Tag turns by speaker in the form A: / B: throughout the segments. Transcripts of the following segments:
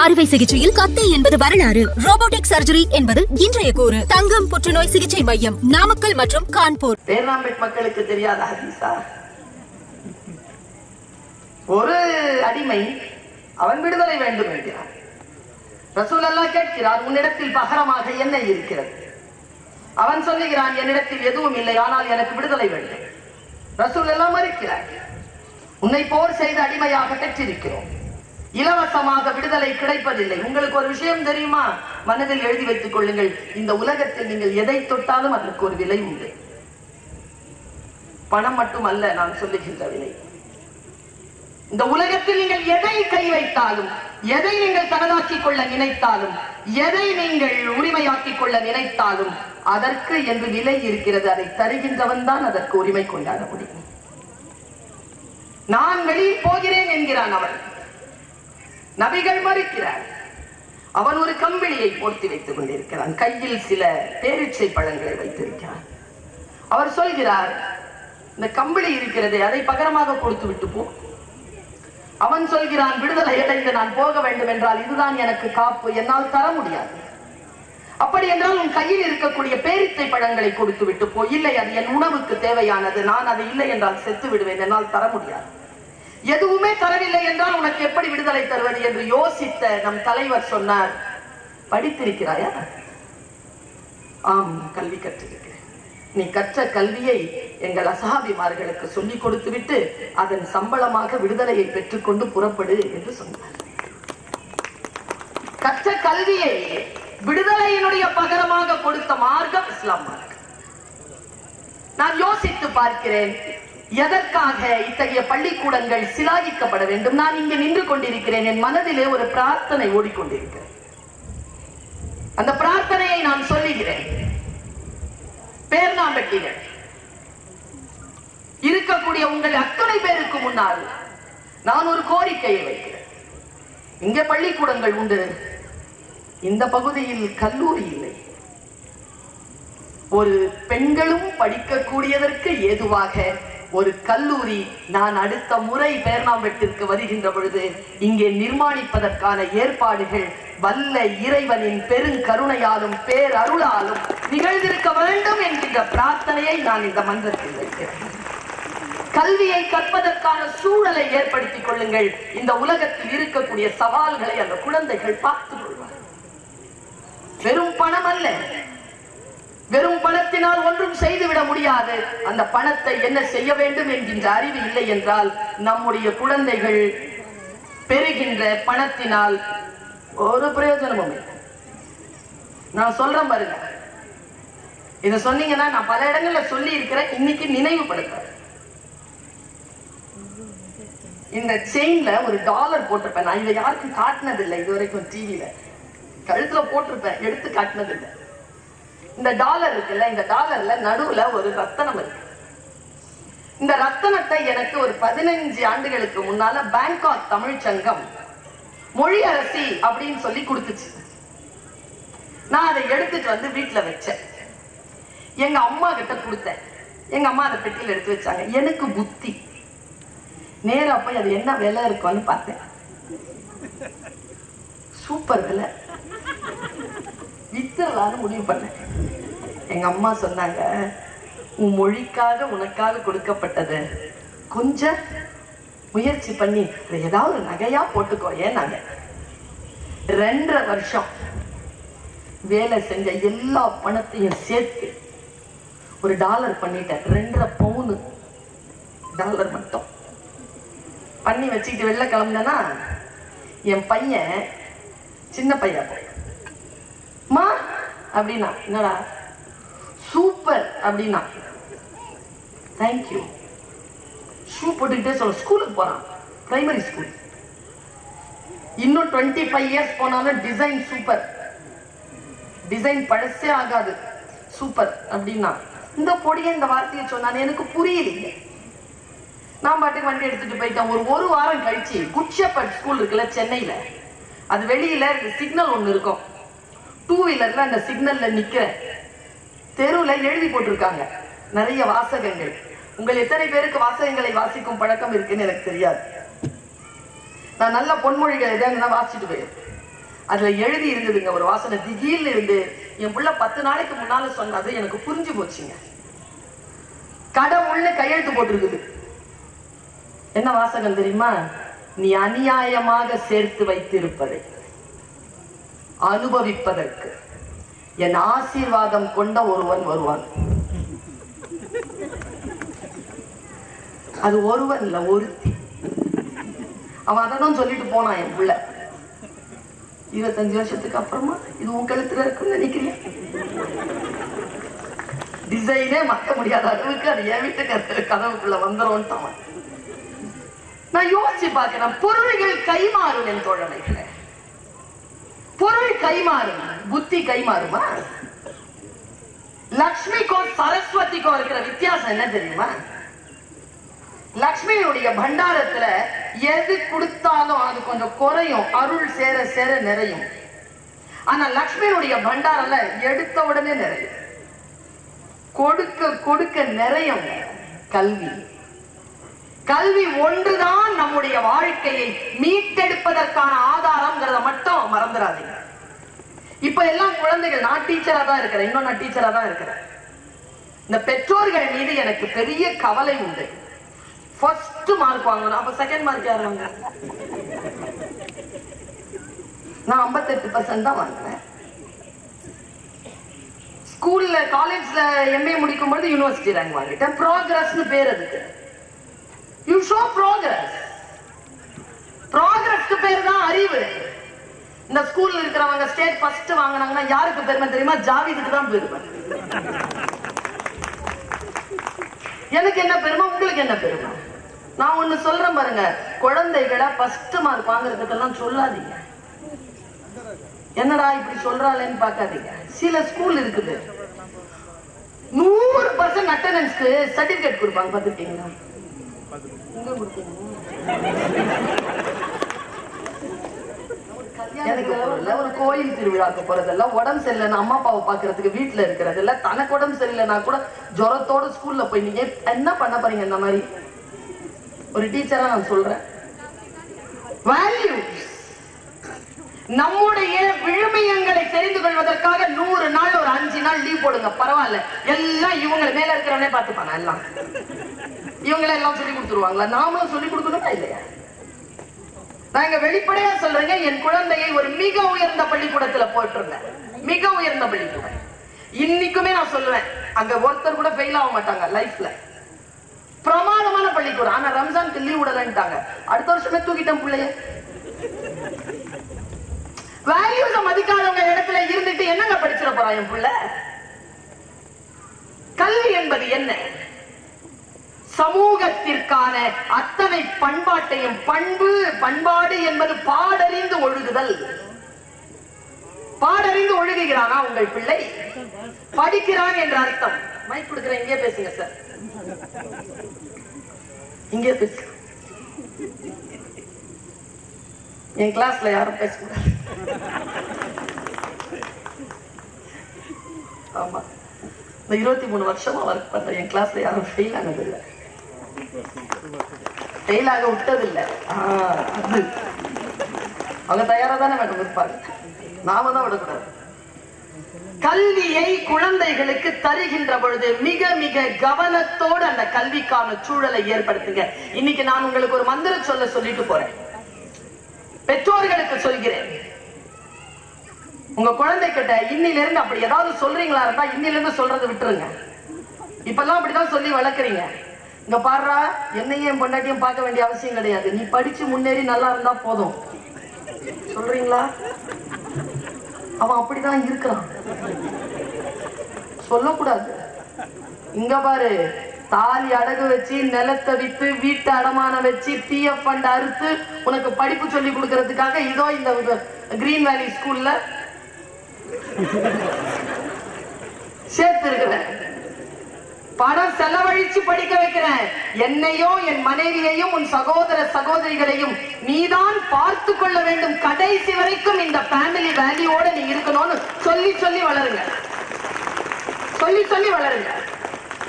A: அறுவை சிகிச்சையில் கத்தி என்பது வரலாறு. ரோபோட்டிக் சர்ஜரி என்பது இன்றைய கூறு. தங்கம் புற்றுநோய் சிகிச்சை மையம் நாமக்கல் மற்றும் கான்பூர்.
B: பேர்னாம்பேட் மக்களுக்கு தெரியாத ஹதீஸா ஒரு அடிமை அவன் விடுதலை வேண்டும் என்கிறான். ரசூல் அல்லா கேட்கிறார் உன்னிடத்தில் பகரமாக என்ன இருக்கிறது? அவன் சொல்லுகிறான் என்னிடத்தில் எதுவும் இல்லை ஆனால் எனக்கு விடுதலை வேண்டும். ரசூல் எல்லாம் மறுக்கிறார் உன்னை போர் செய்து அடிமையாக பெற்றிருக்கிறோம். இலவசமாக விடுதலை கிடைப்பதில்லை. உங்களுக்கு ஒரு விஷயம் தெரியுமா? மனதில் எழுதி வைத்துக் கொள்ளுங்கள். இந்த உலகத்தில் நீங்கள் எதை தொட்டாலும் அதற்கு ஒரு விலை உண்டு. பணம் மட்டுமல்ல நான் சொல்லுகின்ற விலை. இந்த உலகத்தில் நீங்கள் எதை கை வைத்தாலும் எதை நீங்கள் தனதாக்கிக் கொள்ள நினைத்தாலும் எதை நீங்கள் உரிமையாக்கிக் கொள்ள நினைத்தாலும் அதற்கு என்று விலை இருக்கிறது. அதை தருகின்றவன் தான் அதற்கு உரிமை கொண்டாட முடியும். நான் வெளியில் போகிறேன் என்கிறான் அவன். நபிகள் மறுக்கிறார். அவன் ஒரு கம்பெனியை போர்த்தி வைத்துக் கொண்டிருக்கிறான். கையில் சில பேரிச்சை பழங்களை வைத்திருக்கிறான். அவர் சொல்கிறார் இந்த கம்பளி இருக்கிறதே அதை பகரமாக கொடுத்து விட்டு போ. அவன் சொல்கிறான் விடுதலை அடைந்து நான் போக வேண்டும் என்றால் இதுதான் எனக்கு காப்பு. என்னால் தர முடியாது. அப்படி என்றால் உன் கையில் இருக்கக்கூடிய பேரித்தை பழங்களை கொடுத்து விட்டு போ. இல்லை அது என் உணவுக்கு தேவையானது. நான் அது இல்லை என்றால் செத்து விடுவேன். என்னால் தர முடியாது. எதுவுமே தரவில்லை என்றால் உனக்கு எப்படி விடுதலை தருவது என்று யோசித்த நம் தலைவர் சொன்னார். படித்திருக்கிறாயா? ஆம் கல்வி கற்றிருக்கிறேன். நீ கற்ற கல்வியை எங்கள் அசாபிமார்களுக்கு சொல்லிக் கொடுத்துவிட்டு அதன் சம்பளமாக விடுதலையை பெற்றுக்கொண்டு புறப்படு என்று சொன்னார். கற்ற கல்வியை விடுதலையினுடைய பகரமாக கொடுத்த மார்க்கம் இஸ்லாம் மார்க்கம் நான் யோசித்து பார்க்கிறேன். எதற்காக இத்தகைய பள்ளிக்கூடங்கள் சிலாகிக்கப்பட வேண்டும்? நான் இங்கு நின்று கொண்டிருக்கிறேன். என் மனதிலே ஒரு பிரார்த்தனை ஓடிக்கொண்டிருக்கிறேன் அந்த பிரார்த்தனையை நான் சொல்லுகிறேன். பேர்நாம்பட்டிகள் இருக்கக்கூடிய உங்கள் அத்தனை பேருக்கு முன்னால் நான் ஒரு கோரிக்கையை வைக்கிறேன். இங்க பள்ளிக்கூடங்கள் உண்டு. இந்த பகுதியில் கல்லூரி இல்லை. ஒரு பெண்களும் படிக்கக்கூடியதற்கு ஏதுவாக ஒரு கல்லூரி நான் அடுத்த முறை பேர்ணாம்பெட்டிற்கு வருகின்ற பொழுது இங்கே நிர்மாணிப்பதற்கான ஏற்பாடுகள் வல்ல இறைவனின் பெருங்கருணையாலும் பேரருளாலும் நிகழ்ந்திருக்க வேண்டும் என்கின்ற பிரார்த்தனையை நான் இந்த மன்றத்தில் வைக்கிறேன். கல்வியை கற்பதற்கான சூழலை ஏற்படுத்திக் கொள்ளுங்கள். இந்த உலகத்தில் இருக்கக்கூடிய சவால்களை அந்த குழந்தைகள் பார்த்துக் கொள்வார் வெறும் பணம் அல்ல. வெறும் பணத்தினால் ஒன்றும் செய்துவிட முடியாது. அந்த பணத்தை என்ன செய்ய வேண்டும் என்கின்ற அறிவு இல்லை என்றால் நம்முடைய குழந்தைகள் பெறுகின்ற பணத்தினால் ஒரு பிரயோஜனமும் இல்லை. நான் சொல்றேன் பாருங்க. இத சொன்னீங்கன்னா நான் பல இடங்கள்ல சொல்லி இருக்கிறேன் இன்னைக்கு நினைவுபடுத்துறேன். இந்த செயின்ல ஒரு டாலர் போட்டிருப்பேன். நான் இதை யாருக்கும் காட்டினதில்லை. இது வரைக்கும் டிவியில கழுத்துல போட்டிருப்பேன். எடுத்து காட்டினதில்லை. இந்த டாலர் இருக்குல்ல இந்த டாலர்ல நடுவுல ஒரு ரத்தனம் இருக்கு. இந்த ரத்தனத்தை எனக்கு ஒரு பதினஞ்சு ஆண்டுகளுக்கு முன்னால பேங்காக் தமிழ் சங்கம் மொழி அரசி அப்படின்னு சொல்லி கொடுத்துச்சு. நான் அதை எடுத்துட்டு வந்து வீட்டுல வச்சேன். எங்க அம்மா கிட்ட கொடுத்தேன். எங்க அம்மா அதை பெட்டியில் எடுத்து வச்சாங்க. எனக்கு புத்தி. நேரா போய் அது என்ன விலை இருக்கும்னு பார்த்தேன். சூப்பர் விலை. வித்துறலான்னு முடிவு பண்ணேன். எங்க அம்மா சொன்னாங்க உன் மொழிக்காக உனக்காக கொடுக்கப்பட்டது கொஞ்சம் முயற்சி பண்ணி இதை ஏதாவது நகையா போட்டுக்கோ ஏன்னாங்க. ரெண்டரை வருஷம் வேலை செஞ்ச எல்லா பணத்தையும் சேர்த்து ஒரு டாலர் பண்ணிட்டேன். ரெண்டரை பவுனு டாலர் மட்டும். பண்ணி வச்சுக்கிட்டு வெளில கிளம்புனா என் பையன் சின்ன பையன் மா அப்படின்னா என்னடா? சூப்பர் அப்படின்னா. தேங்க்யூ ஷூ போட்டுக்கிட்டே சொல்ல ஸ்கூலுக்கு போறான். பிரைமரி ஸ்கூல் இன்னும் டுவெண்ட்டி ஃபைவ் இயர்ஸ் போனாலும் டிசைன் சூப்பர். டிசைன் பழசே ஆகாது. சூப்பர் அப்படின்னா. இந்த பொடியை இந்த வார்த்தையை சொன்னானே எனக்கு புரியலையே நான் பாட்டுக்கு வண்டி எடுத்துட்டு போயிட்டேன். ஒரு ஒரு வாரம் கழிச்சு குட்ஷப்பட் ஸ்கூல் இருக்குல்ல சென்னையில. அது வெளியில சிக்னல் ஒன்று இருக்கும். டூ வீலர்ல அந்த சிக்னல்ல நிக்கிறேன் தெருவில் எழுதி போட்டிருக்காங்க. நிறைய வாசகங்கள். உங்கள் எத்தனை பேருக்கு வாசகங்களை வாசிக்கும் பழக்கம் இருக்குன்னு எனக்கு தெரியாது. நான் நல்ல பொன்மொழிகள் எதாவது வாசிச்சுட்டு போயிருக்கேன். அதுல எழுதி இருந்ததுங்க ஒரு வாசனை. திடீர்னு இருந்து என் புள்ள பத்து நாளைக்கு முன்னால சொன்னது எனக்கு புரிஞ்சு போச்சுங்க. கடவுள்னு கையெழுத்து போட்டிருக்குது. என்ன வாசகம் தெரியுமா? நீ அநியாயமாக சேர்த்து வைத்திருப்பதை. அனுபவிப்பதற்கு. என் ஆசீர்வாதம் கொண்ட ஒருவன் வருவான். அது ஒருவன் இல்ல ஒருத்தி. அவன் அதான் சொல்லிட்டு போனான் என் புள்ள. இருபத்தஞ்சு வருஷத்துக்கு அப்புறமா இது உன் கழுத்துல இருக்குன்னு நினைக்கிறேன் டிசைனே மறக்க முடியாத அளவுக்கு அது என் வீட்டு கதவுக்குள்ள வந்துடும் அவன் நான் யோசிச்சு பார்க்கிறேன் பொருள்கள் கைமாறும் என் தோழமைகளை. பொருள் கைமாறும் புத்தி கைமாறுமா? லக்ஷ்மிக்கோ சரஸ்வதிக்கோ இருக்கிற வித்தியாசம் என்ன தெரியுமா? லக்ஷ்மியுடைய பண்டாரத்துல எது கொடுத்தாலும் அது கொஞ்சம் குறையும் அருள் சேர சேர நிறையும். ஆனா லக்ஷ்மியுடைய பண்டாரம்ல எடுத்த உடனே நிறையும். கொடுக்க கொடுக்க நிறையும் கல்வி. கல்வி ஒன்றுதான் நம்முடைய வாழ்க்கையை மீட்டெடுப்பதற்கான ஆதாரம்ங்கிறத மட்டும் மறந்துடாதீங்க. இப்ப எல்லாம் குழந்தைகள் நான் டீச்சரா தான் இருக்கிறேன். இன்னும் நான் டீச்சரா தான் இருக்கிறேன். இந்த பெற்றோர்கள் மீது எனக்கு பெரிய கவலை உண்டு. ஃபர்ஸ்ட் மார்க் வாங்கணும். அப்ப செகண்ட் மார்க் யார் வாங்க நான் 58% பர்சன்ட் தான் வாங்கினேன். ஸ்கூல்ல காலேஜ்ல எம்ஏ முடிக்கும் பொழுது யூனிவர்சிட்டி ரேங்க் வாங்கிட்டேன். ப்ராக்ரஸ்னு பேர் அதுக்கு. யூ ஷோ ப்ராக்ரஸ் ப்ராக்ரஸ்க்கு பேர் தான் அறிவு. இந்த ஸ்கூல்ல இருக்கிறவங்க ஸ்டேட் ஃபர்ஸ்ட் வாங்கினாங்கன்னா யாருக்கு பெருமை தெரியுமா? ஜாவிதுக்கு தான் பெருமை. எனக்கு என்ன பெருமை? உங்களுக்கு என்ன பெருமை? நான் ஒண்ணு சொல்றேன் பாருங்க. குழந்தைகளை ஃபர்ஸ்ட் மார்க் வாங்குறதுக்கெல்லாம் சொல்லாதீங்க. என்னடா இப்படி சொல்றாளேன்னு பார்க்காதீங்க. சில ஸ்கூல் இருக்குது. நூறு பர்சன்ட் அட்டண்டன்ஸ்க்கு சர்டிபிகேட் கொடுப்பாங்க பார்த்துட்டீங்களா எங்க கொடுத்தீங்க ஒரு கோயில் திருவிழாக்கு போறதல்ல உடம்பு சரியில்லைன்னு அம்மா அப்பாவை பாக்குறதுக்கு வீட்டுல இருக்கிறது இல்ல. தனக்கு உடம்பு சரியில்லைன்னா கூட ஜுரத்தோட ஸ்கூல்ல போய் நீங்க என்ன பண்ண போறீங்க இந்த மாதிரி? ஒரு டீச்சரா நான் சொல்றேன். நம்முடைய விழுமியங்களை தெரிந்து கொள்வதற்காக நூறு நாள் ஒரு அஞ்சு நாள் லீவ் போடுங்க. பரவாயில்ல. எல்லாம் இவங்க மேல இருக்கிறவனே பார்த்துப்பாங்க எல்லாம்? இவங்களை எல்லாம் சொல்லி கொடுத்துருவாங்களா? நாமளும் சொல்லி கொடுக்கணுமா இல்லையா? நான் வெளிப்படையா சொல்றேங்க என் குழந்தையை ஒரு மிக உயர்ந்த பள்ளிக்கூடத்துல போட்டிருந்தேன். மிக உயர்ந்த பள்ளிக்கூடம். இன்னைக்குமே நான் சொல்லுவேன் அங்க ஒருத்தர் கூட ஃபெயில் ஆக மாட்டாங்க லைஃப்ல பிரமாதமான பள்ளிக்கூடம். ஆனா ரம்ஜானுக்கு லீவ் விடலன்ட்டாங்க. அடுத்த வருஷமே தூக்கிட்டேன் பிள்ளைய. வேல்யூஸ மதிக்காதவங்க இடத்துல இருந்துட்டு என்னங்க படிச்சிட போறான் என் புள்ள? கல்வி என்பது என்ன? சமூகத்திற்கான அத்தனை பண்பாட்டையும் பண்பு பண்பாடு என்பது பாடறிந்து ஒழுகுதல். பாடறிந்து ஒழுகுகிறானா உங்கள் பிள்ளை? படிக்கிறான் என்ற அர்த்தம். மைக் கொடுக்கிற இங்கே பேசுங்க சார் இங்கே பேசு. என் கிளாஸ்ல யாரும் பேசக்கூடாது. ஆமா. இந்த இருபத்தி மூணு வருஷமா ஒர்க் பண்ற என் கிளாஸ்ல யாரும் ஃபெயில் ஆனது இல்லை ஃபெயில் விட்டதில்லை. அவங்க தயாரா தானே மேடம் இருப்பாங்க. நாம தான் விடக்கூடாது. கல்வியை குழந்தைகளுக்கு தருகின்ற பொழுது மிக மிக கவனத்தோடு அந்த கல்விக்கான சூழலை ஏற்படுத்துங்க. இன்னைக்கு நான் உங்களுக்கு ஒரு மந்திர சொல்ல சொல்லிட்டு போறேன். பெற்றோர்களுக்கு சொல்கிறேன். உங்க குழந்தை கிட்ட இன்னில இருந்து அப்படி ஏதாவது சொல்றீங்களா இருந்தா இன்னில இருந்து சொல்றதை விட்டுருங்க. இப்பெல்லாம் அப்படிதான் சொல்லி வளர்க்குறீங்க. இங்க பாடுறா என்னையும் பொண்டாட்டியும் பார்க்க வேண்டிய அவசியம் கிடையாது. நீ படிச்சு முன்னேறி நல்லா இருந்தா போதும். சொல்றீங்களா? அவன் அப்படிதான் இருக்கிறான். சொல்லக்கூடாது. இங்க பாரு தாலி அடகு வச்சு நிலத்தை வித்து வீட்டை அடமானம் வச்சு பிஎஃப் ஃபண்ட் அறுத்து உனக்கு படிப்பு சொல்லி கொடுக்கறதுக்காக இதோ இந்த கிரீன் வேலி ஸ்கூல்ல சேர்த்து இருக்கிறேன் பணம் செலவழிச்சு படிக்க வைக்கிறேன். என்னையும் என் மனைவியையும் உன் சகோதர சகோதரிகளையும் நீதான் பார்த்து கொள்ள வேண்டும். கடைசி வரைக்கும் இந்த ஃபேமிலி வேல்யூவோட நீ இருக்கணும்னு சொல்லி சொல்லி வளருங்க. சொல்லி சொல்லி வளருங்க.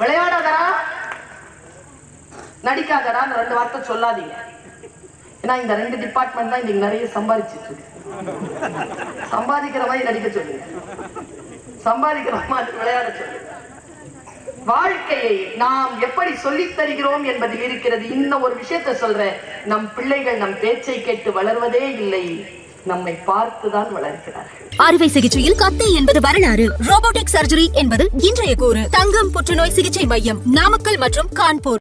B: விளையாடாதரா நடிக்காதடா. ரெண்டு வார்த்தை சொல்லாதீங்க. ஏன்னா இந்த ரெண்டு டிபார்ட்மெண்ட் தான் இன்னைக்கு நிறைய சம்பாதிச்சிட்டு இருக்கு. சம்பாதிக்கிற மாதிரி நடிக்க சொல்லுங்க. சம்பாதிக்கிற மாதிரி விளையாட சொல்லுங்க. வாழ்க்கையை நாம் எப்படி சொல்லித் தருகிறோம் என்பதில் இருக்கிறது. இன்னும் ஒரு விஷயத்தை சொல்றேன். நம் பிள்ளைகள் நம் பேச்சை கேட்டு வளர்வதே இல்லை. நம்மை பார்த்துதான் வளர்க்கிறார்கள்.
A: அறுவை சிகிச்சையில் கத்தை என்பது வரலாறு. ரோபோட்டிக் சர்ஜரி என்பது இன்றைய கூறு. தங்கம் புற்றுநோய் சிகிச்சை மையம் நாமக்கல் மற்றும் கான்பூர்.